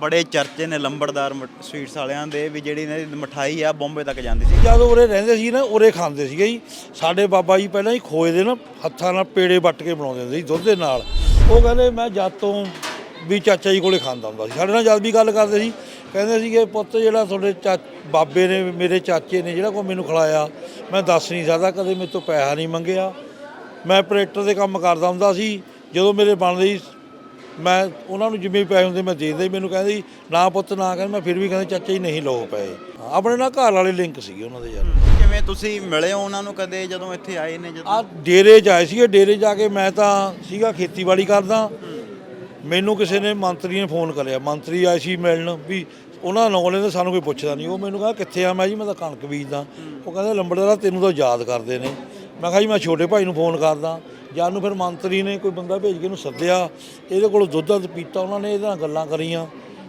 ਬੜੇ ਚਰਚੇ ਨੇ ਲੰਬੜਦਾਰ ਮ- ਸਵੀਟਸ ਵਾਲਿਆਂ ਦੇ ਵੀ ਜਿਹੜੀ ਇਹਨਾਂ ਦੀ ਮਠਾਈ ਆ ਬੰਬੇ ਤੱਕ ਜਾਂਦੀ ਸੀ। ਜਦ ਉਰੇ ਰਹਿੰਦੇ ਸੀ ਨਾ, ਉਰੇ ਖਾਂਦੇ ਸੀਗੇ ਜੀ। ਸਾਡੇ ਬਾਬਾ ਜੀ ਪਹਿਲਾਂ ਹੀ ਖੋਏ ਦੇ ਨਾ, ਹੱਥਾਂ ਨਾਲ ਪੇੜੇ ਵੱਟ ਕੇ ਬਣਾਉਂਦੇ ਹੁੰਦੇ ਸੀ ਦੁੱਧ ਦੇ ਨਾਲ। ਉਹ ਕਹਿੰਦੇ, ਮੈਂ ਜਦ ਤੋਂ ਵੀ ਚਾਚਾ ਜੀ ਕੋਲੇ ਖਾਂਦਾ ਹੁੰਦਾ ਸੀ। ਸਾਡੇ ਨਾਲ ਜਦ ਵੀ ਗੱਲ ਕਰਦੇ ਸੀ, ਕਹਿੰਦੇ ਸੀਗੇ ਪੁੱਤ ਜਿਹੜਾ ਤੁਹਾਡੇ ਚਾ, ਬਾਬੇ ਨੇ, ਮੇਰੇ ਚਾਚੇ ਨੇ ਜਿਹੜਾ ਕੋ ਮੈਨੂੰ ਖਿਲਾਇਆ, ਮੈਂ ਦੱਸ ਨਹੀਂ ਸਕਦਾ, ਕਦੇ ਮੇਰੇ ਤੋਂ ਪੈਸਾ ਨਹੀਂ ਮੰਗਿਆ। ਮੈਂ ਆਪਰੇਟਰ ਦੇ ਕੰਮ ਕਰਦਾ ਹੁੰਦਾ ਸੀ, ਜਦੋਂ ਮੇਰੇ ਬਣਦੇ ਸੀ ਮੈਂ ਉਹਨਾਂ ਨੂੰ ਜਿਵੇਂ ਪੈਸੇ ਹੁੰਦੇ ਮੈਂ ਦਿੰਦਾ ਸੀ। ਮੈਨੂੰ ਕਹਿੰਦੇ ਨਾ ਪੁੱਤ ਨਾ ਕਹਿੰਦੇ। ਮੈਂ ਫਿਰ ਵੀ ਕਹਿੰਦੇ ਚਾਚਾ ਜੀ ਨਹੀਂ ਲਓ ਪਏ ਆਪਣੇ ਨਾਲ ਘਰ ਵਾਲੇ ਲਿੰਕ ਸੀਗੇ ਉਹਨਾਂ ਦੇ ਯਾਰ। ਕਿਵੇਂ ਤੁਸੀਂ ਮਿਲੇ ਹੋ ਉਹਨਾਂ ਨੂੰ ਕਦੇ ਜਦੋਂ ਇੱਥੇ ਆਏ ਨੇ ਜਦੋਂ? ਆ ਡੇਰੇ 'ਚ ਆਏ ਸੀਗੇ ਡੇਰੇ ਜਾ ਕੇ ਮੈਂ ਤਾਂ ਸੀਗਾ ਖੇਤੀਬਾੜੀ ਕਰਦਾ। ਮੈਨੂੰ ਕਿਸੇ ਨੇ ਮੰਤਰੀ ਨੇ ਫੋਨ ਕਰਿਆ। ਮੰਤਰੀ ਆਏ ਸੀ ਮਿਲਣ ਵੀ ਉਹਨਾਂ ਦਾ ਨਾਂ ਸਾਨੂੰ ਕੋਈ ਪੁੱਛਦਾ ਨਹੀਂ। ਉਹ ਮੈਨੂੰ ਕਹਿੰਦਾ ਕਿੱਥੇ ਆ? ਮੈਂ ਜੀ ਮੈਂ ਤਾਂ ਕਣਕ ਬੀਜਦਾ। ਉਹ ਕਹਿੰਦੇ ਲੰਬੜਦਾਰਾ ਤੈਨੂੰ ਤਾਂ ਯਾਦ ਕਰਦੇ ਨੇ। ਮੈਂ ਕਿਹਾ ਜੀ ਮੈਂ ਛੋਟੇ ਭਾਈ ਨੂੰ ਫੋਨ ਕਰਦਾ। ਜਾਂ ਨੂੰ ਫਿਰ ਮੰਤਰੀ ਨੇ ਕੋਈ ਬੰਦਾ ਭੇਜ ਕੇ ਇਹਨੂੰ ਸੱਦਿਆ, ਇਹਦੇ ਕੋਲ ਦੁੱਧ ਦੱਧ ਪੀਤਾ, ਉਹਨਾਂ ਨੇ ਇਹਦੇ ਨਾਲ ਗੱਲਾਂ ਕਰੀਆਂ।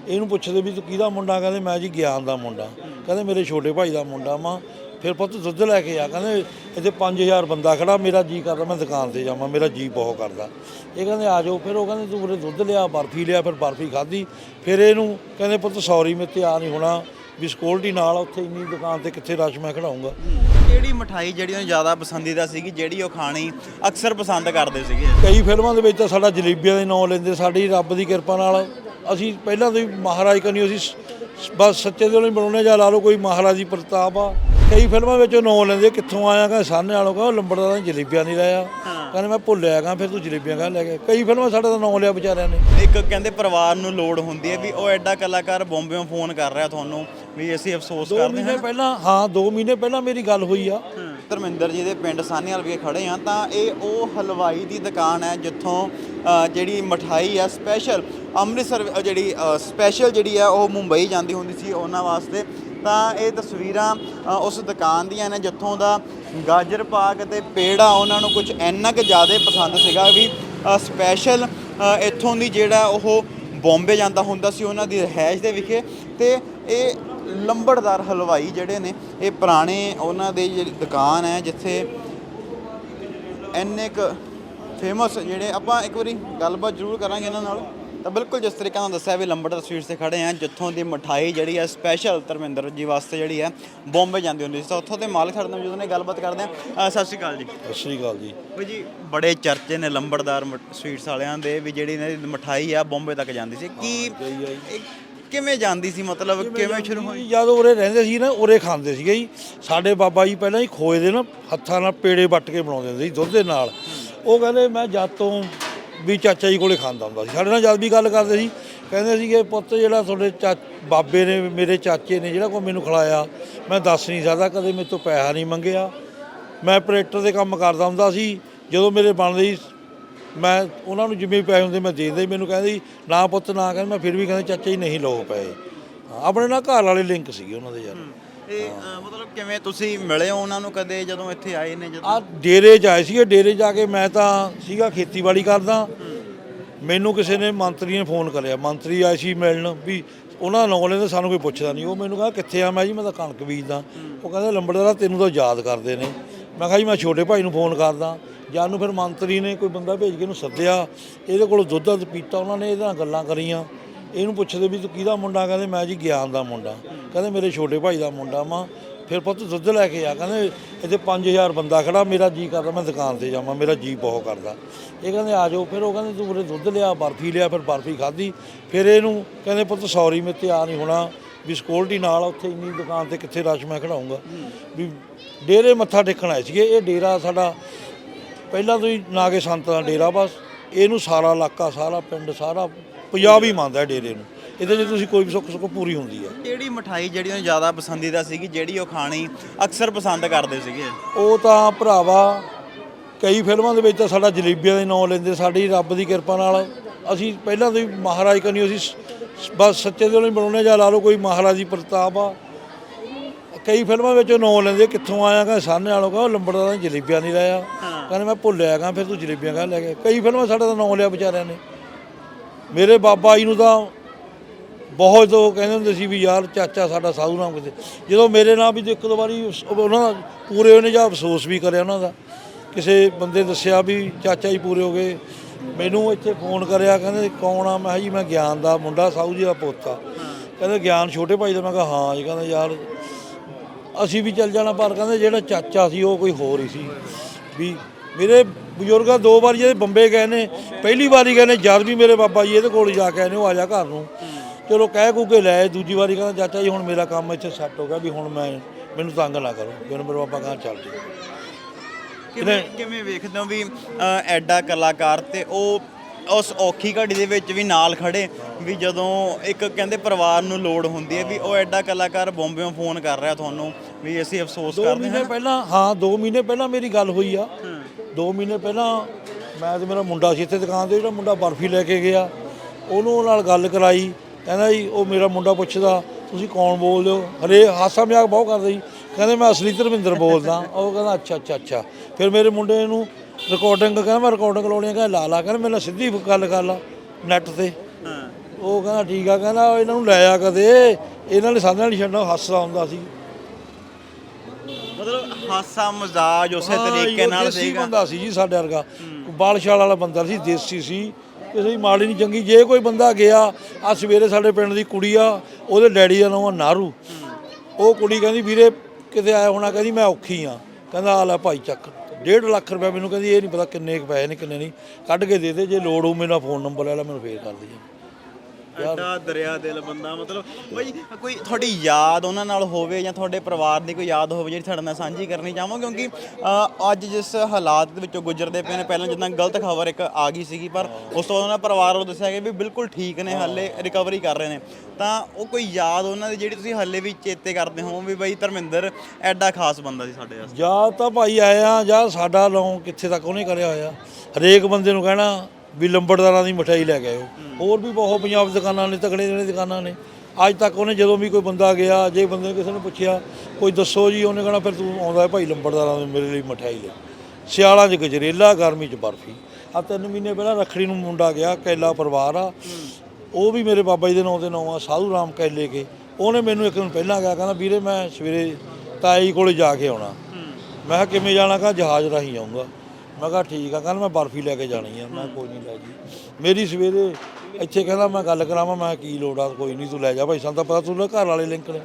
ਇਹਨੂੰ ਪੁੱਛਦੇ ਵੀ ਤੂੰ ਕਿਹਦਾ ਮੁੰਡਾ? ਕਹਿੰਦੇ ਮੈਂ ਜੀ ਗਿਆਨ ਦਾ ਮੁੰਡਾ। ਕਹਿੰਦੇ ਮੇਰੇ ਛੋਟੇ ਭਾਈ ਦਾ ਮੁੰਡਾ ਮਾਂ ਫਿਰ ਪੁੱਤ ਦੁੱਧ ਲੈ ਕੇ ਆ। ਕਹਿੰਦੇ ਇੱਥੇ 5000 ਬੰਦਾ ਖੜਾ, ਮੇਰਾ ਜੀ ਕਰਦਾ, ਮੈਂ ਦੁਕਾਨ ਤੇ ਜਾਵਾਂ, ਮੇਰਾ ਜੀ ਬਹੁਤ ਕਰਦਾ। ਇਹ ਕਹਿੰਦੇ ਆ ਜਾਓ। ਫਿਰ ਉਹ ਕਹਿੰਦੇ ਤੂੰ ਮੇਰੇ ਦੁੱਧ ਲਿਆ, ਬਰਫੀ ਲਿਆ, ਫਿਰ ਬਰਫੀ ਖਾਧੀ। ਫਿਰ ਇਹਨੂੰ ਕਹਿੰਦੇ ਪੁੱਤ ਸੌਰੀ, ਮੈਂ ਤੇ ਆ ਨਹੀਂ ਹੋਣਾ। ਵੀ ਸਿਕਿਉਰਿਟੀ ਨਾਲ ਉੱਥੇ ਇੰਨੀ ਦੁਕਾਨ ਤੇ ਕਿੱਥੇ ਰਸ਼ ਮੈਂ ਖੜਾਉਂਗਾ। ਕਿਹੜੀ ਮਠਾਈ ਜਿਹੜੀ ਉਹਨੂੰ ਜ਼ਿਆਦਾ ਪਸੰਦੀਦਾ ਸੀਗੀ ਜਿਹੜੀ ਉਹ ਖਾਣੀ ਅਕਸਰ ਪਸੰਦ ਕਰਦੇ ਸੀਗੇ? ਕਈ ਫਿਲਮਾਂ ਦੇ ਵਿੱਚ ਤਾਂ ਸਾਡਾ ਜਲੇਬੀਆਂ ਦੇ ਨਾਂ ਲੈਂਦੇ ਸਾਡੀ ਰੱਬ ਦੀ ਕਿਰਪਾ ਨਾਲ। ਅਸੀਂ ਪਹਿਲਾਂ ਤੋਂ ਹੀ ਮਹਾਰਾਜ ਕਨੀ ਅਸੀਂ ਬਸ ਸੱਚੇ ਦਿਲੋਂ ਹੀ ਬਣਾਉਣੇ ਜਾਂ ਲਾ ਲਓ ਕੋਈ ਮਹਾਰਾਜ ਦੀ ਪ੍ਰਤਾਪ ਆ। ਕਈ ਫਿਲਮਾਂ ਵਿੱਚ ਉਹ ਨਾਂ ਲੈਂਦੇ ਕਿੱਥੋਂ ਆਇਆ ਕਹਿੰਦੇ ਸਾਹਨੇ ਵਾਲੋਂ ਕਹਿੰਦਾ ਲੰਬੜਦਾਰਾਂ ਨੇ ਜਲੇਬੀਆਂ ਨਹੀਂ ਲਾਇਆ। ਕਹਿੰਦੇ ਮੈਂ ਭੁੱਲਿਆ ਗਾ ਫਿਰ ਤੂੰ ਜਲੇਬੀਆਂ ਕਾ ਲੈ ਕੇ ਕਈ ਫਿਲਮਾਂ ਸਾਡਾ ਤਾਂ ਨਾਂ ਲਿਆ ਵਿਚਾਰਿਆਂ ਨੇ। ਇੱਕ ਕਹਿੰਦੇ ਪਰਿਵਾਰ ਨੂੰ ਲੋੜ ਹੁੰਦੀ ਹੈ ਵੀ ਉਹ ਐਡਾ ਕਲਾਕਾਰ ਬੰਬੇੋਂ ਫੋਨ ਕਰ ਰਿਹਾ ਤੁਹਾਨੂੰ ਵੀ ਅਸੀਂ ਅਫਸੋਸ ਦੋ ਕਰਦੇ ਮਹੀਨੇ ਹਾਂ। ਪਹਿਲਾਂ ਹਾਂ 2 ਮਹੀਨੇ ਪਹਿਲਾਂ ਮੇਰੀ ਗੱਲ ਹੋਈ ਆ। ਧਰਮਿੰਦਰ ਜੀ ਦੇ ਪਿੰਡ ਸਾਨੀਵਾਲ ਵਿਖੇ ਖੜੇ ਆ ਤਾਂ ਇਹ ਉਹ ਹਲਵਾਈ ਦੀ ਦੁਕਾਨ ਹੈ ਜਿੱਥੋਂ ਜਿਹੜੀ ਮਠਾਈ ਆ ਸਪੈਸ਼ਲ ਅੰਮ੍ਰਿਤਸਰ ਜਿਹੜੀ ਸਪੈਸ਼ਲ ਜਿਹੜੀ ਆ ਉਹ ਮੁੰਬਈ ਜਾਂਦੀ ਹੁੰਦੀ ਸੀ ਉਹਨਾਂ ਵਾਸਤੇ। ਤਾਂ ਇਹ ਤਸਵੀਰਾਂ ਉਸ ਦੁਕਾਨ ਦੀਆਂ ਨੇ ਜਿੱਥੋਂ ਦਾ ਗਾਜਰ ਪਾਕ ਤੇ ਪੇੜਾ ਉਹਨਾਂ ਨੂੰ ਕੁਝ ਇੰਨਾ ਕੁ ਜ਼ਿਆਦਾ ਪਸੰਦ ਸੀਗਾ ਵੀ ਸਪੈਸ਼ਲ ਇੱਥੋਂ ਦੀ ਜਿਹੜਾ ਉਹ ਬੰਬੇ ਜਾਂਦਾ ਹੁੰਦਾ ਸੀ ਉਹਨਾਂ ਦੀ ਰਹਿائش ਦੇ ਵਿਖੇ। ਤੇ ਇਹ ਲੰਬੜਦਾਰ ਹਲਵਾਈ ਜਿਹੜੇ ਨੇ ਇਹ ਪੁਰਾਣੇ ਉਹਨਾਂ ਦੇ ਜਿਹੜੀ ਦੁਕਾਨ ਹੈ ਜਿੱਥੇ ਇੰਨੇ ਕੁ ਫੇਮਸ ਜਿਹੜੇ ਆਪਾਂ ਇੱਕ ਵਾਰੀ ਗੱਲਬਾਤ ਜ਼ਰੂਰ ਕਰਾਂਗੇ ਇਹਨਾਂ ਨਾਲ। ਤਾਂ ਬਿਲਕੁਲ ਜਿਸ ਤਰੀਕੇ ਨਾਲ ਦੱਸਿਆ ਵੀ ਲੰਬੜਦਾਰ ਸਵੀਟਸ ਤੇ ਖੜੇ ਆ ਜਿੱਥੋਂ ਦੀ ਮਠਾਈ ਜਿਹੜੀ ਹੈ ਸਪੈਸ਼ਲ ਧਰਮਿੰਦਰ ਜੀ ਵਾਸਤੇ ਜਿਹੜੀ ਹੈ ਬੰਬੇ ਜਾਂਦੀ ਹੁੰਦੀ ਸੀ। ਤਾਂ ਉੱਥੋਂ ਦੇ ਮਾਲਕ ਸਾਡੇ ਨਾਲ ਜਦੋਂ ਨੇ ਗੱਲਬਾਤ ਕਰਦੇ ਆ। ਸਤਿ ਸ਼੍ਰੀ ਅਕਾਲ ਜੀ। ਸਤਿ ਸ਼੍ਰੀ ਅਕਾਲ ਜੀ। ਵੀ ਜੀ ਬੜੇ ਚਰਚੇ ਨੇ ਲੰਬੜਦਾਰ ਸਵੀਟਸ ਵਾਲਿਆਂ ਦੇ ਵੀ ਜਿਹੜੀ ਇਹਨਾਂ ਦੀ ਮਠਾਈ ਆ ਬੰਬੇ ਤੱਕ ਜਾਂਦੀ ਸੀ। ਕੀ ਕਿਵੇਂ ਜਾਂਦੀ ਸੀ ਮਤਲਬ ਕਿਵੇਂ ਸ਼ੁਰੂ ਹੋਈ? ਜਦ ਉਰੇ ਰਹਿੰਦੇ ਸੀ ਨਾ ਉਰੇ ਖਾਂਦੇ ਸੀਗੇ ਜੀ। ਸਾਡੇ ਬਾਬਾ ਜੀ ਪਹਿਲਾਂ ਹੀ ਖੋਏ ਦੇ ਨਾ ਹੱਥਾਂ ਨਾਲ ਪੇੜੇ ਵੱਟ ਕੇ ਬਣਾਉਂਦੇ ਹੁੰਦੇ ਸੀ ਦੁੱਧ ਦੇ ਨਾਲ। ਉਹ ਕਹਿੰਦੇ ਮੈਂ ਜਦ ਤੋਂ ਵੀ ਚਾਚਾ ਜੀ ਕੋਲੇ ਖਾਂਦਾ ਹੁੰਦਾ ਸੀ। ਸਾਡੇ ਨਾਲ ਜਦ ਵੀ ਗੱਲ ਕਰਦੇ ਸੀ ਕਹਿੰਦੇ ਸੀਗੇ ਪੁੱਤ ਜਿਹੜਾ ਤੁਹਾਡੇ ਚਾ ਬਾਬੇ ਨੇ ਮੇਰੇ ਚਾਚੇ ਨੇ ਜਿਹੜਾ ਕੋ ਮੈਨੂੰ ਖਿਲਾਇਆ ਮੈਂ ਦੱਸ ਨਹੀਂ ਸਕਦਾ ਕਦੇ ਮੇਰੇ ਤੋਂ ਪੈਸਾ ਨਹੀਂ ਮੰਗਿਆ। ਮੈਂ ਆਪਰੇਟਰ ਦੇ ਕੰਮ ਕਰਦਾ ਹੁੰਦਾ ਸੀ ਜਦੋਂ ਮੇਰੇ ਬਣਦੇ ਸੀ ਮੈਂ ਉਹਨਾਂ ਨੂੰ ਜਿਵੇਂ ਪੈਸੇ ਹੁੰਦੇ ਮੈਂ ਦਿੰਦਾ ਸੀ ਮੈਨੂੰ ਕਹਿੰਦੇ ਨਾ ਪੁੱਤ ਨਾ ਕਹਿੰਦੇ ਮੈਂ ਫਿਰ ਵੀ ਕਹਿੰਦੇ ਚਾਚਾ ਜੀ ਨਹੀਂ ਲਓ ਪਏ ਹਾਂ, ਆਪਣੇ ਨਾਲ ਘਰ ਵਾਲੇ ਲਿੰਕ ਸੀਗੇ ਉਹਨਾਂ ਦੇ ਯਾਰ। ਇਹ ਅ, ਮਤਲਬ ਕਿਵੇਂ ਤੁਸੀਂ ਮਿਲੇ ਹੋ ਉਹਨਾਂ ਨੂੰ ਕਦੇ ਜਦੋਂ ਇੱਥੇ ਆਏ ਨੇ ਜਦੋਂ? ਆ ਡੇਰੇ 'ਚ ਆਏ ਸੀਗੇ ਡੇਰੇ ਜਾ ਕੇ ਮੈਂ ਤਾਂ ਸੀਗਾ ਖੇਤੀਬਾੜੀ ਕਰਦਾ। ਮੈਨੂੰ ਕਿਸੇ ਨੇ ਮੰਤਰੀ ਨੇ ਫੋਨ ਕਰਿਆ ਮੰਤਰੀ ਆਏ ਸੀ ਮਿਲਣ ਵੀ ਉਹਨਾਂ ਦਾ ਨਾਂ ਲੈਂਦੇ ਸਾਨੂੰ ਕੋਈ ਪੁੱਛਦਾ ਨਹੀਂ। ਉਹ ਮੈਨੂੰ ਕਹਿੰਦਾ ਕਿੱਥੇ ਆ? ਮੈਂ ਜੀ ਮੈਂ ਤਾਂ ਕਣਕ ਬੀਜਦਾ। ਉਹ ਕਹਿੰਦੇ ਲੰਬੜਦਾਰਾ ਤੈਨੂੰ ਤਾਂ ਯਾਦ ਕਰਦੇ ਨੇ। ਮੈਂ ਕਿਹਾ ਜੀ, ਮੈਂ ਛੋਟੇ ਭਾਈ ਨੂੰ ਫੋਨ ਕਰਦਾ। ਜਦ ਨੂੰ ਫਿਰ ਮੰਤਰੀ ਨੇ ਕੋਈ ਬੰਦਾ ਭੇਜ ਕੇ ਇਹਨੂੰ ਸੱਦਿਆ। ਇਹਦੇ ਕੋਲ ਦੁੱਧ ਦੱਧ ਪੀਤਾ ਉਹਨਾਂ ਨੇ ਇਹਦੇ ਨਾਲ ਗੱਲਾਂ ਕਰੀਆਂ। ਇਹਨੂੰ ਪੁੱਛਦੇ ਵੀ ਤੂੰ ਕਿਹਦਾ ਮੁੰਡਾ? ਕਹਿੰਦੇ, ਮੈਂ ਜੀ ਗਿਆਨ ਦਾ ਮੁੰਡਾ। ਕਹਿੰਦੇ, ਮੇਰੇ ਛੋਟੇ ਭਾਈ ਦਾ ਮੁੰਡਾ ਮਾਂ ਫਿਰ ਪੁੱਤ ਦੁੱਧ ਲੈ ਕੇ ਆ। ਕਹਿੰਦੇ, ਇੱਥੇ 5000 ਬੰਦਾ ਖੜਾ, ਮੇਰਾ ਜੀ ਕਰਦਾ, ਮੈਂ ਦੁਕਾਨ ਤੇ ਜਾਵਾਂ, ਮੇਰਾ ਜੀ ਬਹੁਤ ਕਰਦਾ। ਇਹ ਕਹਿੰਦੇ, ਆ ਜਾਓ। ਫਿਰ ਉਹ ਕਹਿੰਦੇ, ਤੂੰ ਉਰੇ ਦੁੱਧ ਲਿਆ, ਬਰਫੀ ਲਿਆ, ਫਿਰ ਬਰਫੀ ਖਾਧੀ। ਫਿਰ ਇਹਨੂੰ ਕਹਿੰਦੇ, ਪੁੱਤ ਸੌਰੀ ਮੇਰੇ ਤੇ ਆ ਨਹੀਂ ਹੋਣਾ। ਵੀ ਸਿਕਿਉਰਿਟੀ ਨਾਲ ਉੱਥੇ ਇੰਨੀ ਦੁਕਾਨ ਤੇ ਕਿੱਥੇ ਰਸ਼ ਮੈਂ ਖੜਾਉਂਗਾ। ਵੀ ਡੇਰੇ ਮੱਥਾ ਟੇਕਣ ਆਏ ਸੀਗੇ। ਇਹ ਡੇਰਾ ਸਾਡਾ ਪਹਿਲਾਂ ਤੋਂ ਹੀ ਨਾਗੇ ਸੰਤ ਦਾ ਡੇਰਾ ਬਸ। ਇਹਨੂੰ ਸਾਰਾ ਇਲਾਕਾ ਸਾਰਾ ਪਿੰਡ ਸਾਰਾ ਪੰਜਾਬ ਹੀ ਮੰਨਦਾ ਡੇਰੇ ਨੂੰ। ਇਹਦੇ 'ਚ ਤੁਸੀਂ ਕੋਈ ਵੀ ਸੁੱਖ ਸੁੱਖ ਪੂਰੀ ਹੁੰਦੀ ਹੈ। ਕਿਹੜੀ ਮਠਾਈ ਜਿਹੜੀ ਉਹਨੂੰ ਜ਼ਿਆਦਾ ਪਸੰਦੀਦਾ ਸੀਗੀ ਜਿਹੜੀ ਉਹ ਖਾਣੀ ਅਕਸਰ ਪਸੰਦ ਕਰਦੇ ਸੀਗੇ? ਉਹ ਤਾਂ ਭਰਾਵਾ ਕਈ ਫਿਲਮਾਂ ਦੇ ਵਿੱਚ ਤਾਂ ਸਾਡਾ ਜਲੇਬੀਆਂ ਦੇ ਨਾਂ ਲੈਂਦੇ ਸਾਡੀ ਰੱਬ ਦੀ ਕਿਰਪਾ ਨਾਲ। ਅਸੀਂ ਪਹਿਲਾਂ ਤੋਂ ਹੀ ਮਹਾਰਾਜ ਕਨੀ ਅਸੀਂ ਬਸ ਸੱਚੇ ਦਿਲੋਂ ਹੀ ਬਣਾਉਣੇ ਜਾਂ ਲਾ ਲਓ ਕੋਈ ਮਹਾਰਾਜ ਦੀ ਪ੍ਰਤਾਪ ਆ। ਕਈ ਫਿਲਮਾਂ ਵਿੱਚ ਉਹ ਨਾਂ ਲੈਂਦੇ ਕਿੱਥੋਂ ਆਇਆ ਕਹਿੰਦੇ ਸਾਹਨੇ ਵਾਲੋਂ ਕਹਿੰਦਾ ਲੰਬੜਦਾਰਾਂ ਨੇ ਜਲੇਬੀਆਂ ਨਹੀਂ ਲਾਇਆ। ਕਹਿੰਦੇ ਮੈਂ ਭੁੱਲਿਆ ਗਾ ਫਿਰ ਤੂੰ ਜਲੇਬੀਆਂ ਕਾ ਲੈ ਕੇ ਕਈ ਫਿਲਮਾਂ ਸਾਡਾ ਤਾਂ ਨਾਂ ਲਿਆ ਵਿਚਾਰਿਆਂ ਨੇ। ਮੇਰੇ ਬਾਬਾ ਜੀ ਨੂੰ ਤਾਂ ਬਹੁਤ ਉਹ ਕਹਿੰਦੇ ਹੁੰਦੇ ਸੀ ਵੀ ਯਾਰ ਚਾਚਾ ਸਾਡਾ ਸਾਧੂ ਨਾਮ ਕਿਤੇ। ਜਦੋਂ ਮੇਰੇ ਨਾਲ ਵੀ ਇੱਕ ਦੋ ਵਾਰੀ ਉਹਨਾਂ ਦਾ ਪੂਰੇ ਉਹਨੇ ਜਾਂ ਅਫਸੋਸ ਵੀ ਕਰਿਆ ਉਹਨਾਂ ਦਾ। ਕਿਸੇ ਬੰਦੇ ਦੱਸਿਆ ਵੀ ਚਾਚਾ ਜੀ ਪੂਰੇ ਹੋ ਗਏ। ਮੈਨੂੰ ਇੱਥੇ ਫੋਨ ਕਰਿਆ, ਕਹਿੰਦੇ ਕੌਣ ਆ? ਮੈਂ ਕਿਹਾ ਜੀ, ਮੈਂ ਗਿਆਨ ਦਾ ਮੁੰਡਾ, ਸਾਊ ਜੀ ਦਾ ਪੋਤਾ ਕਹਿੰਦੇ ਗਿਆਨ ਛੋਟੇ ਭਾਈ ਦਾ? ਮੈਂ ਕਿਹਾ ਹਾਂ ਜੀ, ਕਹਿੰਦਾ ਯਾਰ ਅਸੀਂ ਵੀ ਚੱਲ ਜਾਣਾ, ਪਰ ਕਹਿੰਦੇ ਜਿਹੜਾ ਚਾਚਾ ਸੀ, ਉਹ ਕੋਈ ਹੋਰ ਹੀ ਸੀ। ਵੀ ਮੇਰੇ ਬਜ਼ੁਰਗਾਂ ਦੋ ਵਾਰੀ ਜਿਹੜੇ ਬੰਬੇ ਗਏ ਨੇ, ਪਹਿਲੀ ਵਾਰੀ ਗਏ ਨੇ, ਜਦ ਵੀ ਮੇਰੇ ਬਾਬਾ ਜੀ ਇਹਦੇ ਕੋਲ ਜਾ ਕੇ ਆਏ ਨੇ, ਉਹ ਆ ਜਾ ਘਰ ਨੂੰ। ਚਲੋ ਕਹਿ ਕੂ ਕੇ ਲੈ ਦੂਜੀ ਵਾਰੀ ਕਹਿੰਦਾ, ਚਾਚਾ ਜੀ, ਹੁਣ ਮੇਰਾ ਕੰਮ ਇੱਥੇ ਸੈੱਟ ਹੋ ਗਿਆ, ਵੀ ਹੁਣ ਮੈਂ, ਮੈਨੂੰ ਤੰਗ ਨਾ ਕਰੋ। ਵੀ ਮੇਰੇ ਬਾਬਾ ਕਹਾਂ ਚੱਲ ਜੀ ਕਿਵੇਂ ਕਿਵੇਂ ਵੇਖਦੇ ਹੋ ਵੀ ਐਡਾ ਕਲਾਕਾਰ ਤੇ ਉਹ ਉਸ ਔਖੀ ਘੜੀ ਦੇ ਵਿੱਚ ਵੀ ਨਾਲ ਖੜੇ ਵੀ ਜਦੋਂ ਇੱਕ ਕਹਿੰਦੇ ਪਰਿਵਾਰ ਨੂੰ ਲੋੜ ਹੁੰਦੀ ਹੈ ਵੀ ਉਹ ਐਡਾ ਕਲਾਕਾਰ ਬੰਬੇੋਂ ਫੋਨ ਕਰ ਰਿਹਾ ਤੁਹਾਨੂੰ ਵੀ ਅਸੀਂ ਅਫਸੋਸ ਕਰਦੇ ਮਹੀਨੇ ਹਾਂ। ਪਹਿਲਾਂ ਹਾਂ 2 ਮਹੀਨੇ ਪਹਿਲਾਂ ਮੇਰੀ ਗੱਲ ਹੋਈ ਆ। 2 ਮਹੀਨੇ ਪਹਿਲਾਂ ਮੈਂ ਤੇ ਮੇਰਾ ਮੁੰਡਾ ਸੀ ਇੱਥੇ ਦੁਕਾਨ ਤੇ ਜਿਹੜਾ ਮੁੰਡਾ ਬਰਫੀ ਲੈ ਕੇ ਗਿਆ। ਉਹਨੂੰ ਉਹ ਨਾਲ ਗੱਲ ਕਰਾਈ ਕਹਿੰਦਾ ਜੀ ਉਹ ਮੇਰਾ ਮੁੰਡਾ ਪੁੱਛਦਾ ਤੁਸੀਂ ਕੌਣ ਬੋਲਦੇ ਹੋ? ਹਰੇ ਹਾਸਾ ਮਜ਼ਾਕ ਬਹੁਤ ਕਰਦੇ ਸੀ ਕਹਿੰਦੇ ਮੈਂ ਅਸਲੀ ਧਰਮਿੰਦਰ ਬੋਲਦਾ ਉਹ ਕਹਿੰਦਾ ਅੱਛਾ ਅੱਛਾ ਅੱਛਾ। ਫਿਰ ਮੇਰੇ ਮੁੰਡੇ ਨੂੰ ਰਿਕਾਰਡਿੰਗ ਕਹਿੰਦਾ ਮੈਂ ਰਿਕਾਰਡਿੰਗ ਲਾਉਣੀ ਕਹਿੰਦਾ ਲਾ ਲਾ ਕਹਿੰਦਾ ਮੇਰੇ ਨਾਲ ਸਿੱਧੀ ਗੱਲ ਕਰ ਲਾ ਨੈਟ ਤੇ। ਉਹ ਕਹਿੰਦਾ ਠੀਕ ਆ ਕਹਿੰਦਾ ਇਹਨਾਂ ਨੂੰ ਲੈ ਆ ਕਦੇ। ਇਹਨਾਂ ਨੇ ਸਾਡੇ ਨਾਲ ਨਹੀਂ ਛੱਡਣਾ ਹਾਸਾ ਹੁੰਦਾ ਸੀ। ਮਤਲਬ ਹਾਸਾ ਮਜ਼ਾਜ ਉਸੇ ਤਰੀਕੇ ਨਾਲ ਸੀਗਾ। ਬੰਦਾ ਸੀ ਜੀ ਸਾਡੇ ਵਰਗਾ। ਬਾਲਸ਼ਾਲ ਵਾਲਾ ਬੰਦਾ ਸੀ ਦੇਸੀ ਸੀ। ਕਿਸੇ ਦੀ ਮਾੜੀ ਨਹੀਂ ਚੰਗੀ ਜੇ ਕੋਈ ਬੰਦਾ ਗਿਆ ਆ ਸਵੇਰੇ ਸਾਡੇ ਪਿੰਡ ਦੀ ਕੁੜੀ ਆ ਉਹਦੇ ਡੈਡੀ ਦਾ ਨਾਮ ਆ ਨਾਰੂ। ਉਹ ਕੁੜੀ ਕਹਿੰਦੀ ਵੀਰੇ ਕਿਤੇ ਆਇਆ ਹੋਣਾ, ਕਹਿੰਦੀ ਮੈਂ ਔਖੀ ਆ। ਕਹਿੰਦਾ ਆ ਲੈ ਭਾਈ ਚੱਕ 1.5 ਲੱਖ ਰੁਪਏ ਮੈਨੂੰ ਕਹਿੰਦੀ, ਇਹ ਨਹੀਂ ਪਤਾ ਕਿੰਨੇ ਕੁ ਪੈਸੇ ਨੇ, ਕਿੰਨੇ ਨਹੀਂ। ਕੱਢ ਕੇ ਦੇ ਦੇ, ਜੇ ਲੋੜ ਹੋ ਮੇਰਾ ਫੋਨ ਨੰਬਰ ਲੈ ਲੈ, ਮੈਨੂੰ ਫੇਰ ਕਰ ਦੇ ਐਡਾ ਦਰਿਆ ਦਿਲ ਬੰਦਾ ਮਤਲਬ ਬਈ ਕੋਈ ਤੁਹਾਡੀ ਯਾਦ ਉਹਨਾਂ ਨਾਲ ਹੋਵੇ ਜਾਂ ਤੁਹਾਡੇ ਪਰਿਵਾਰ ਦੀ ਕੋਈ ਯਾਦ ਹੋਵੇ ਜਿਹੜੀ ਤੁਹਾਡੇ ਨਾਲ ਸਾਂਝੀ ਕਰਨੀ ਚਾਹਵਾਂ ਕਿਉਂਕਿ ਅ, ਅੱਜ ਜਿਸ ਹਾਲਾਤ ਦੇ ਵਿੱਚੋਂ ਗੁਜ਼ਰਦੇ ਪਏ ਨੇ ਪਹਿਲਾਂ ਜਿੱਦਾਂ ਗਲਤ ਖਬਰ ਇੱਕ ਆ ਗਈ ਸੀਗੀ ਪਰ ਉਸ ਤੋਂ ਬਾਅਦ ਉਹਨਾਂ ਪਰਿਵਾਰ ਵੱਲੋਂ ਦੱਸਿਆ ਗਿਆ ਵੀ ਬਿਲਕੁਲ ਠੀਕ ਨੇ ਹਾਲੇ ਰਿਕਵਰੀ ਕਰ ਰਹੇ ਨੇ। ਤਾਂ ਉਹ ਕੋਈ ਯਾਦ ਉਹਨਾਂ ਦੀ ਜਿਹੜੀ ਤੁਸੀਂ ਹਾਲੇ ਵੀ ਚੇਤੇ ਕਰਦੇ ਹੋ ਵੀ ਬਈ ਧਰਮਿੰਦਰ ਐਡਾ ਖਾਸ ਬੰਦਾ ਸੀ ਸਾਡੇ ਵਾਸਤੇ? ਜਾਂ ਤਾਂ ਭਾਈ ਆਇਆ ਜਾਂ ਸਾਡਾ ਲੋਂ ਕਿੱਥੇ ਤੱਕ ਉਹਨੇ ਕਰਿਆ ਹੋਇਆ। ਹਰੇਕ ਬੰਦੇ ਨੂੰ ਕਹਿਣਾ ਵੀ ਲੰਬੜਦਾਰਾਂ ਦੀ ਮਠਾਈ ਲੈ ਕੇ ਆਇਓ। ਹੋਰ ਵੀ ਬਹੁਤ ਪੰਜਾਬ ਦੁਕਾਨਾਂ ਨੇ, ਤਕੜੇ ਜਿਹੜੇ ਦੁਕਾਨਾਂ ਨੇ। ਅੱਜ ਤੱਕ ਉਹਨੇ ਜਦੋਂ ਵੀ ਕੋਈ ਬੰਦਾ ਗਿਆ, ਜੇ ਬੰਦੇ ਨੇ ਕਿਸੇ ਨੂੰ ਪੁੱਛਿਆ, ਕੋਈ ਦੱਸੋ ਜੀ, ਉਹਨੇ ਕਹਣਾ, ਫਿਰ ਤੂੰ ਆਉਂਦਾ ਹੈ ਭਾਈ ਲੰਬੜਦਾਰਾਂ ਦੇ ਮੇਰੇ ਲਈ ਮਠਾਈ ਲੈ। ਸਿਆਲਾਂ 'ਚ ਗਜਰੇਲਾ, ਗਰਮੀ 'ਚ ਬਰਫੀ। ਆ ਤਿੰਨ ਮਹੀਨੇ ਪਹਿਲਾਂ ਰੱਖੜੀ ਨੂੰ ਮੁੰਡਾ ਗਿਆ, ਕੈਲਾ ਪਰਿਵਾਰ ਆ। ਉਹ ਵੀ ਮੇਰੇ ਬਾਬਾ ਜੀ ਦੇ ਨਾਂ ਦੇ ਨਾਂ ਆ, ਸਾਧੂ ਰਾਮ ਕੈਲੇ ਕੇ। ਉਹਨੇ ਮੈਨੂੰ ਇੱਕ ਦਿਨ ਪਹਿਲਾਂ ਕਿਹਾ, ਕਹਿੰਦਾ, ਵੀਰੇ, ਮੈਂ ਸਵੇਰੇ ਤਾਈ ਕੋਲੇ ਜਾ ਕੇ ਆਉਣਾ। ਮੈਂ ਕਿਹਾ, ਕਿਵੇਂ ਜਾਣਾ? ਕਹਾ ਜਹਾਜ਼ ਰਾਹੀਂ ਆਉਂਗਾ। ਮੈਂ ਕਿਹਾ ਠੀਕ ਆ ਕਹਿੰਦਾ ਮੈਂ ਬਰਫੀ ਲੈ ਕੇ ਜਾਣੀ ਆ। ਮੈਂ ਕੋਈ ਨਹੀਂ ਲੈ ਜੀ। ਮੇਰੀ ਸਵੇਰੇ ਇੱਥੇ ਕਹਿੰਦਾ ਮੈਂ ਗੱਲ ਕਰਾਵਾਂ ਮੈਂ ਕੀ ਲੋੜ ਆ ਕੋਈ ਨਹੀਂ ਤੂੰ ਲੈ ਜਾ। ਭਾਈ ਸਾਨੂੰ ਤਾਂ ਪਤਾ ਤੂੰ ਘਰ ਵਾਲੇ ਲਿੰਕ ਨੇ।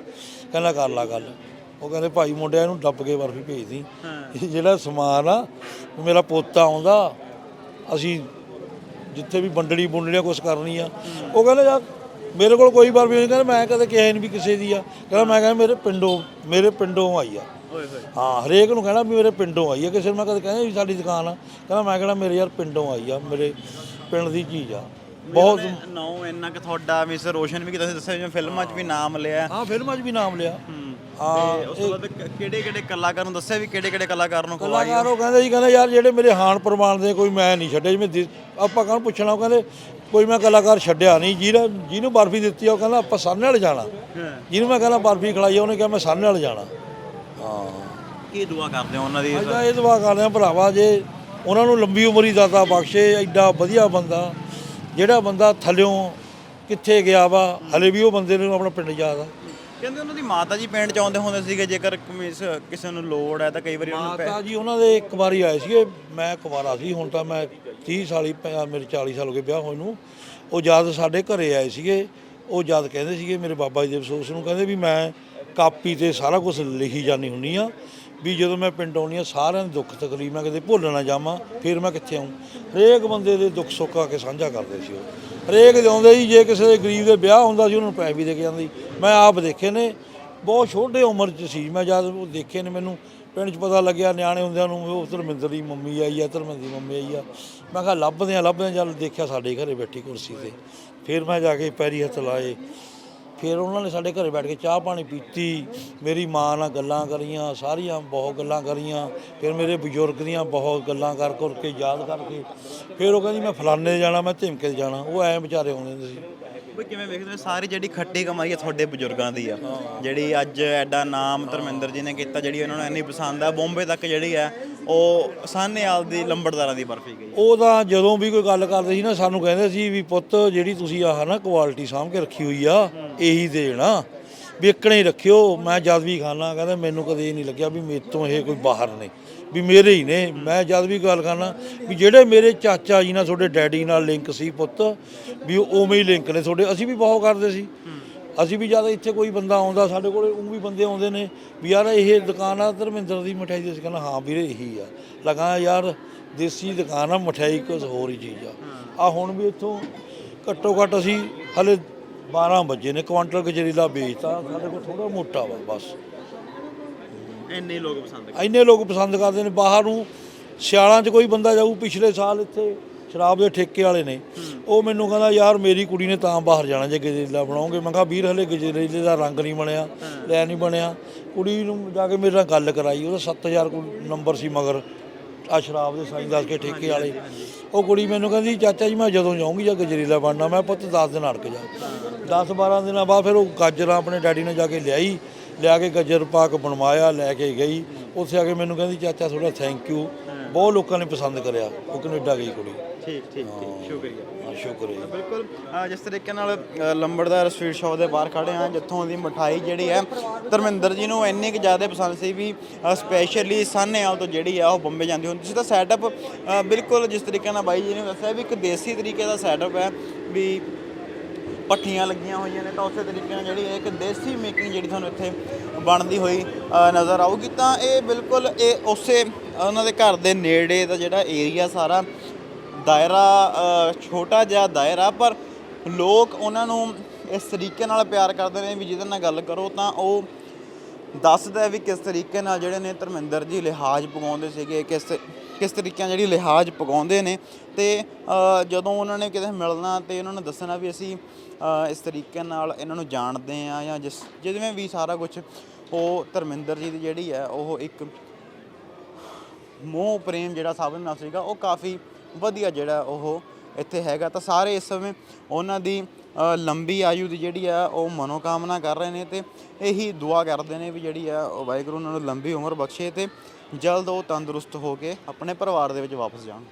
ਕਹਿੰਦਾ ਕਰ ਲਾ ਗੱਲ। ਉਹ ਕਹਿੰਦੇ ਭਾਈ ਮੁੰਡਿਆਂ ਇਹਨੂੰ ਡੱਬ ਕੇ ਬਰਫੀ ਭੇਜਦੀ। ਇਹ ਜਿਹੜਾ ਸਮਾਨ ਆ ਮੇਰਾ ਪੋਤਾ ਆਉਂਦਾ ਅਸੀਂ ਜਿੱਥੇ ਵੀ ਵੰਡਣੀ ਬੁੰਡਣੀ ਕੁਝ ਕਰਨੀ ਆ। ਉਹ ਕਹਿੰਦੇ ਯਾਰ ਮੇਰੇ ਕੋਲ ਕੋਈ ਬਰਫੀ ਨਹੀਂ। ਕਹਿੰਦਾ ਮੈਂ ਕਦੇ ਕਿਹਾ ਨਹੀਂ ਵੀ ਕਿਸੇ ਦੀ ਆ। ਕਹਿੰਦਾ ਮੈਂ ਕਹਿੰਦਾ ਮੇਰੇ ਪਿੰਡੋਂ ਮੇਰੇ ਪਿੰਡੋਂ ਆਈ ਆ। ਹਾਂ ਹਰੇਕ ਨੂੰ ਕਹਿਣਾ ਵੀ ਮੇਰੇ ਪਿੰਡੋਂ ਆਈ ਆ। ਕਿਸੇ ਨੂੰ ਮੈਂ ਕਦੇ ਕਹਿੰਦਾ ਵੀ ਸਾਡੀ ਦੁਕਾਨ ਆ। ਕਹਿੰਦਾ ਮੈਂ ਕਹਿਣਾ ਮੇਰੇ ਯਾਰ ਪਿੰਡੋਂ ਆਈ ਆ ਮੇਰੇ ਪਿੰਡ ਦੀ ਚੀਜ਼ ਆ। ਬਹੁਤ ਨੌ ਇੰਨਾ ਕਿ ਤੁਹਾਡਾ ਮਿਸ ਰੋਸ਼ਨ ਵੀ ਕਿ ਤੁਸੀਂ ਦੱਸਿਆ ਜਿਵੇਂ ਫਿਲਮਾਂ 'ਚ ਵੀ ਨਾਮ ਲਿਆ। ਹਾਂ ਫਿਲਮਾਂ 'ਚ ਵੀ ਨਾਮ ਲਿਆ। ਹਾਂ। ਉਸ ਤੋਂ ਬਾਅਦ ਕਿਹੜੇ ਕਿਹੜੇ ਕਲਾਕਾਰ ਨੂੰ ਦੱਸਿਆ ਵੀ ਕਿਹੜੇ ਕਿਹੜੇ ਕਲਾਕਾਰ ਨੂੰ ਖਵਾਈ ਕਲਾਕਾਰ ਉਹ ਕਹਿੰਦੇ ਜੀ ਕਹਿੰਦੇ ਯਾਰ ਜਿਹੜੇ ਮੇਰੇ ਹਾਨ ਪ੍ਰਮਾਣ ਦੇ ਕੋਈ ਮੈਂ ਨਹੀਂ ਛੱਡੇ ਜਿਵੇਂ ਆਪਾਂ ਕਾਹਨੂੰ ਪੁੱਛਣਾ ਉਹ ਕਹਿੰਦੇ ਕੋਈ ਮੈਂ ਕਲਾਕਾਰ ਛੱਡਿਆ ਨਹੀਂ। ਜਿਹਦਾ ਜਿਹਨੂੰ ਬਰਫੀ ਦਿੱਤੀ ਉਹ ਕਹਿੰਦਾ ਆਪਾਂ ਸਾਹਮਣੇ ਵਾਲੇ ਜਾਣਾ। ਜਿਹਨੂੰ ਮੈਂ ਕਹਿੰਦਾ ਬਰਫੀ ਖਿਲਾਈ ਉਹਨੇ ਕਿਹਾ ਮੈਂ ਸਾਹਮਣੇ ਵਾਲੇ ਜਾਣਾ। ਹਾਂ। ਕੀ ਦੁਆ ਕਰਦੇ ਹੋ ਉਹਨਾਂ ਦੀ ਅੱਜ ਇਹ ਦੁਆ ਕਰਦੇ ਆ ਭਰਾਵਾ ਜੇ ਉਹਨਾਂ ਨੂੰ ਲੰਬੀ ਉਮਰ ਹੀ ਦਾਤਾ ਬਖਸ਼ੇ ਐਡਾ ਵਧੀਆ ਬੰਦਾ ਜਿਹੜਾ ਬੰਦਾ ਥੱਲਿਓਂ ਕਿੱਥੇ ਗਿਆ ਵਾ ਹਲੇ ਵੀ ਉਹ ਬੰਦੇ ਨੂੰ ਆਪਣਾ ਪਿੰਡ ਯਾਦ ਆ। ਕਹਿੰਦੇ ਉਹਨਾਂ ਦੀ ਮਾਤਾ ਜੀ ਪਿੰਡ ਚ ਆਉਂਦੇ ਹੁੰਦੇ ਸੀਗੇ ਜੇਕਰ ਕਮਿਸ ਕਿਸੇ ਨੂੰ ਲੋੜ ਹੈ ਤਾਂ ਕਈ ਵਾਰੀ ਉਹਨਾਂ ਨੂੰ ਪੈ- ਮਾਤਾ ਜੀ ਉਹਨਾਂ ਦੇ ਇੱਕ ਵਾਰੀ ਆਏ ਸੀਗੇ ਮੈਂ ਕੁਵਾਰਾ ਸੀ ਹੁਣ ਤਾਂ ਮੈਂ 30 ਸਾਲੀ ਪ- ਮੇਰੇ 40 ਸਾਲ ਹੋ ਗਏ ਵਿਆਹ ਹੋਏ ਨੂੰ। ਉਹ ਜਦ ਸਾਡੇ ਘਰੇ ਆਏ ਸੀਗੇ ਉਹ ਜਦ ਕਹਿੰਦੇ ਸੀਗੇ ਮੇਰੇ ਬਾਬਾ ਜੀ ਦੇ ਅਫਸੋਸ ਨੂੰ ਕਹਿੰਦੇ ਵੀ ਮੈਂ ਕਾਪੀ ਤੇ ਸਾਰਾ ਕੁਝ ਲਿਖੀ ਜਾਣੀ ਹੁੰਦੀ ਆ ਵੀ ਜਦੋਂ ਮੈਂ ਪਿੰਡ ਆਉਣੀ ਆ, ਸਾਰਿਆਂ ਦੇ ਦੁੱਖ ਤਕਲੀਫ, ਮੈਂ ਕਦੇ ਭੁੱਲ ਨਾ ਜਾਵਾਂ, ਫਿਰ ਮੈਂ ਕਿੱਥੇ ਆਉਂ ਹਰੇਕ ਬੰਦੇ ਦੇ ਦੁੱਖ ਸੁੱਖ ਆ ਕੇ ਸਾਂਝਾ ਕਰਦੇ ਸੀ ਉਹ। ਹਰੇਕ ਦੇ ਆਉਂਦੇ ਸੀ, ਜੇ ਕਿਸੇ ਦੇ ਗਰੀਬ ਦੇ ਵਿਆਹ ਹੁੰਦਾ ਸੀ, ਉਹਨਾਂ ਨੂੰ ਪੈਸੇ ਵੀ ਦੇ ਕੇ ਜਾਂਦੀ ਮੈਂ ਆਪ ਦੇਖੇ ਨੇ, ਬਹੁਤ ਛੋਟੇ ਉਮਰ 'ਚ ਸੀ, ਮੈਂ ਜਦ ਉਹ ਦੇਖੇ ਨੇ ਮੈਨੂੰ, ਪਿੰਡ 'ਚ ਪਤਾ ਲੱਗਿਆ ਨਿਆਣੇ ਹੁੰਦਿਆਂ ਨੂੰ, ਉਹ ਧਰਮਿੰਦਰ ਦੀ ਮੰਮੀ ਆਈ ਆ, ਧਰਮਿੰਦਰ ਦੀ ਮੰਮੀ ਆਈ ਆ। ਮੈਂ ਕਿਹਾ ਲੱਭਦੇ ਆ ਲੱਭਦੇ ਆ ਜਦ ਦੇਖਿਆ ਸਾਡੇ ਘਰੇ ਬੈਠੀ ਕੁਰਸੀ ਤੇ। ਫਿਰ ਮੈਂ ਜਾ ਕੇ ਪੈਰੀ ਹੱਥ ਲਾਏ। ਫਿਰ ਉਹਨਾਂ ਨੇ ਸਾਡੇ ਘਰੇ ਬੈਠ ਕੇ ਚਾਹ ਪਾਣੀ ਪੀਤੀ ਮੇਰੀ ਮਾਂ ਨਾਲ ਗੱਲਾਂ ਕਰੀਆਂ ਸਾਰੀਆਂ ਬਹੁਤ ਗੱਲਾਂ ਕਰੀਆਂ ਫਿਰ ਮੇਰੇ ਬਜ਼ੁਰਗ ਦੀਆਂ ਬਹੁਤ ਗੱਲਾਂ ਕਰ ਕਰ ਕੇ ਯਾਦ ਕਰਕੇ ਫਿਰ ਉਹ ਕਹਿੰਦੀ ਮੈਂ ਫਲਾਣੇ ਜਾਣਾ ਮੈਂ ਧਿਮਕੇ ਜਾਣਾ। ਉਹ ਐਂ ਵਿਚਾਰੇ ਆਉਂਦੇ ਹੁੰਦੇ ਸੀ। ਬਈ ਕਿਵੇਂ ਵੇਖਦੇ ਹੋ ਸਾਰੀ ਜਿਹੜੀ ਖੱਟੀ ਕਮਾਈ ਹੈ ਤੁਹਾਡੇ ਬਜ਼ੁਰਗਾਂ ਦੀ ਆ। ਜਿਹੜੀ ਅੱਜ ਐਡਾ ਨਾਮ ਧਰਮਿੰਦਰ ਜੀ ਨੇ ਕੀਤਾ ਜਿਹੜੀ ਉਹਨਾਂ ਨੂੰ ਇੰਨੀ ਪਸੰਦ ਆ ਬੰਬੇ ਤੱਕ ਜਿਹੜੀ ਹੈ ਉਹ ਸਾਹਨੇਵਾਲ ਦੀ ਲੰਬੜਦਾਰਾਂ ਦੀ ਬਰਫੀ ਗਈ। ਉਹ ਤਾਂ ਜਦੋਂ ਵੀ ਕੋਈ ਗੱਲ ਕਰਦੇ ਸੀ ਨਾ, ਸਾਨੂੰ ਕਹਿੰਦੇ ਸੀ ਵੀ ਪੁੱਤ ਜਿਹੜੀ ਤੁਸੀਂ ਆਹ ਨਾ ਕੁਆਲਿਟੀ ਸਾਂਭ ਕੇ ਰੱਖੀ ਹੋਈ ਆ, ਇਹੀ ਦੇਣਾ ਵੀ ਇੱਕਣੇ ਹੀ ਰੱਖਿਓ, ਮੈਂ ਜਦ ਵੀ ਖਾਣਾ ਕਹਿੰਦਾ ਮੈਨੂੰ ਕਦੇ ਇਹ ਨਹੀਂ ਲੱਗਿਆ ਵੀ ਮੇਰੇ ਤੋਂ ਇਹ ਕੋਈ ਬਾਹਰ ਨੇ, ਵੀ ਮੇਰੇ ਹੀ ਨੇ। ਮੈਂ ਜਦ ਵੀ ਗੱਲ ਕਰਨਾ ਵੀ ਜਿਹੜੇ ਮੇਰੇ ਚਾਚਾ ਜੀ ਨਾਲ, ਤੁਹਾਡੇ ਡੈਡੀ ਨਾਲ ਲਿੰਕ ਸੀ ਪੁੱਤ, ਵੀ ਉਵੇਂ ਹੀ ਲਿੰਕ ਨੇ ਤੁਹਾਡੇ, ਅਸੀਂ ਵੀ ਬਹੁਤ ਕਰਦੇ ਸੀ। ਅਸੀਂ ਵੀ ਜਦ ਇੱਥੇ ਕੋਈ ਬੰਦਾ ਆਉਂਦਾ ਸਾਡੇ ਕੋਲੇ ਉਹ ਵੀ ਬੰਦੇ ਆਉਂਦੇ ਨੇ। ਵੀ ਯਾਰ ਇਹ ਦੁਕਾਨ ਆ ਧਰਮਿੰਦਰ ਦੀ ਮਠਿਆਈ ਦੀ। ਅਸੀਂ ਕਹਿੰਦਾ ਹਾਂ ਵੀਰੇ ਇਹੀ ਆ। ਲਗਾ ਯਾਰ ਦੇਸੀ ਦੁਕਾਨ ਆ ਮਠਿਆਈ ਕੁਝ ਹੋਰ ਹੀ ਚੀਜ਼ ਆ। ਆ ਹੁਣ ਵੀ ਇੱਥੋਂ ਘੱਟੋ ਘੱਟ ਅਸੀਂ ਹਲੇ 12 ਵਜੇ ਨੇ ਕੁਆਂਟਲ ਗਜਰੀਲਾ ਵੇਚਤਾ ਸਾਡੇ ਕੋਲ ਥੋੜਾ ਮੋਟਾ ਵਾ ਬਸ। ਇੰਨੇ ਲੋਕ ਪਸੰਦ ਇੰਨੇ ਲੋਕ ਪਸੰਦ ਕਰਦੇ ਨੇ ਬਾਹਰ ਨੂੰ ਸਿਆਲਾਂ 'ਚ ਕੋਈ ਬੰਦਾ ਜਾਊ ਪਿਛਲੇ ਸਾਲ ਇੱਥੇ ਸ਼ਰਾਬ ਦੇ ਠੇਕੇ ਵਾਲੇ ਨੇ ਉਹ ਮੈਨੂੰ ਕਹਿੰਦਾ ਯਾਰ ਮੇਰੀ ਕੁੜੀ ਨੇ ਤਾਂ ਬਾਹਰ ਜਾਣਾ ਜੇ ਗਜਰੇਲਾ ਬਣਾਉਂਗੇ। ਮੈਂ ਕਿਹਾ ਵੀਰ ਹਲੇ ਗਜਰੇਲੇ ਦਾ ਰੰਗ ਨਹੀਂ ਬਣਿਆ ਲੈ ਨਹੀਂ ਬਣਿਆ। ਕੁੜੀ ਨੂੰ ਜਾ ਕੇ ਮੇਰੇ ਨਾਲ ਗੱਲ ਕਰਾਈ ਉਹਦਾ 7000 ਕੋਈ ਨੰਬਰ ਸੀ ਮਗਰ ਆ ਸ਼ਰਾਬ ਦੇ ਸਾਈਂ ਦੱਸ ਕੇ ਠੇਕੇ ਵਾਲੇ। ਉਹ ਕੁੜੀ ਮੈਨੂੰ ਕਹਿੰਦੀ ਚਾਚਾ ਜੀ ਮੈਂ ਜਦੋਂ ਜਾਊਂਗੀ ਜਾਂ ਗਜਰੇਲਾ ਬਣਨਾ ਮੈਂ ਪੁੱਤ 10 ਦਿਨ ਅੜਕ ਜਾ। 10 12 ਦਿਨਾਂ ਬਾਅਦ ਫਿਰ ਉਹ ਗਾਜਰਾਂ ਆਪਣੇ ਡੈਡੀ ਨੇ ਜਾ ਕੇ ਲਿਆਈ ਲਿਆ ਕੇ ਗਜਰ ਪਾਕ ਬਣਵਾਇਆ ਲੈ ਕੇ ਗਈ। ਉੱਥੇ ਆ ਕੇ ਮੈਨੂੰ ਕਹਿੰਦੀ ਚਾਚਾ ਤੁਹਾਡਾ ਥੈਂਕ ਯੂ ਬਹੁਤ ਲੋਕਾਂ ਨੇ ਪਸੰਦ ਕਰਿਆ ਉਹ ਕੈਨੇਡਾ ਗਈ ਕੁੜੀ। ਠੀਕ ਠੀਕ ਠੀਕ। ਸ਼ੁਕਰੀਆ। ਹਾਂ ਸ਼ੁਕਰ ਹੈ ਬਿਲਕੁਲ ਅ, ਜਿਸ ਤਰੀਕੇ ਨਾਲ ਅ, ਲੰਬੜਦਾਰ ਸਵੀਟ ਸ਼ਾਪ ਦੇ ਬਾਹਰ ਖੜੇ ਆ ਜਿੱਥੋਂ ਦੀ ਮਠਾਈ ਜਿਹੜੀ ਹੈ ਧਰਮਿੰਦਰ ਜੀ ਨੂੰ ਇੰਨੀ ਕਿ ਜ਼ਿਆਦਾ ਪਸੰਦ ਸੀ ਵੀ ਸਪੈਸ਼ਲੀ ਸਾਨੇਵਾਲ ਤੋਂ ਜਿਹੜੀ ਆ ਉਹ ਬੰਬੇ ਜਾਂਦੀ ਹੁੰਦੀ ਸੀ। ਤਾਂ ਸੈਟਅਪ ਬਿਲਕੁਲ ਜਿਸ ਤਰੀਕੇ ਨਾਲ ਬਾਈ ਜੀ ਨੇ ਦੱਸਿਆ ਵੀ ਇੱਕ ਦੇਸੀ ਤਰੀਕੇ ਦਾ ਸੈਟਅਪ ਹੈ ਵੀ ਪੱਠੀਆਂ ਲੱਗੀਆਂ ਹੋਈਆਂ ਨੇ ਤਾਂ ਉਸੇ ਤਰੀਕੇ ਨਾਲ ਜਿਹੜੀ ਹੈ ਇੱਕ ਦੇਸੀ ਮੇਕਿੰਗ ਜਿਹੜੀ ਤੁਹਾਨੂੰ ਇੱਥੇ ਬਣਦੀ ਹੋਈ ਅ, ਨਜ਼ਰ ਆਊਗੀ। ਤਾਂ ਇਹ ਬਿਲਕੁਲ ਇਹ ਉਸੇ ਉਹਨਾਂ ਦੇ ਘਰ ਦੇ ਨੇੜੇ ਦਾ ਜਿਹੜਾ ਏਰੀਆ ਸਾਰਾ ਦਾਇਰਾ ਛੋਟਾ ਜਿਹਾ ਦਾਇਰਾ, ਪਰ ਲੋਕ ਉਹਨਾਂ ਨੂੰ ਇਸ ਤਰੀਕੇ ਨਾਲ ਪਿਆਰ ਕਰਦੇ ਨੇ ਵੀ ਜਿਹਦੇ ਨਾਲ ਗੱਲ ਕਰੋ ਤਾਂ ਉਹ ਦੱਸਦਾ ਵੀ ਕਿਸ ਤਰੀਕੇ ਨਾਲ ਜਿਹੜੇ ਨੇ ਧਰਮਿੰਦਰ ਜੀ ਲਿਹਾਜ਼ ਪਗਾਉਂਦੇ ਸੀਗੇ, ਕਿਸ ਕਿਸ ਤਰੀਕੇ ਨਾਲ ਜਿਹੜੀ ਲਿਹਾਜ਼ ਪਗਾਉਂਦੇ ਨੇ ਤੇ ਜਦੋਂ ਉਹਨਾਂ ਨੇ ਕਿਤੇ ਮਿਲਣਾ ਤੇ ਉਹਨਾਂ ਨੇ ਦੱਸਣਾ ਵੀ ਅਸੀਂ ਇਸ ਤਰੀਕੇ ਨਾਲ ਇਹਨਾਂ ਨੂੰ ਜਾਣਦੇ ਆ ਜਾਂ ਜਿਸ, ਜਿਵੇਂ ਵੀ ਸਾਰਾ ਕੁਝ ਉਹ ਧਰਮਿੰਦਰ ਜੀ ਦੀ ਜਿਹੜੀ ਹੈ ਉਹ ਇੱਕ ਮੋਹ ਪ੍ਰੇਮ ਜਿਹੜਾ ਸਭ ਨਾਲ ਸੀਗਾ, ਉਹ ਕਾਫੀ ਵਧੀਆ ਜਿਹੜਾ ਉਹ ਇੱਥੇ ਹੈਗਾ। ਤਾਂ ਸਾਰੇ ਇਸ ਸਮੇਂ ਉਹਨਾਂ ਦੀ ਲੰਬੀ ਆਯੂ ਦੀ ਜਿਹੜੀ ਆ, ਉਹ ਮਨੋਕਾਮਨਾ ਕਰ ਰਹੇ ਨੇ ਤੇ ਇਹੀ ਦੁਆ ਕਰਦੇ ਨੇ ਵੀ ਜਿਹੜੀ ਆ, ਉਹ ਵਾਹਿਗੁਰੂ ਉਹਨਾਂ ਨੂੰ ਲੰਬੀ ਉਮਰ ਬਖਸ਼ੇ ਤੇ ਜਲਦ ਉਹ ਤੰਦਰੁਸਤ ਹੋ ਕੇ ਆਪਣੇ ਪਰਿਵਾਰ ਦੇ ਵਿੱਚ ਵਾਪਸ ਜਾਣ।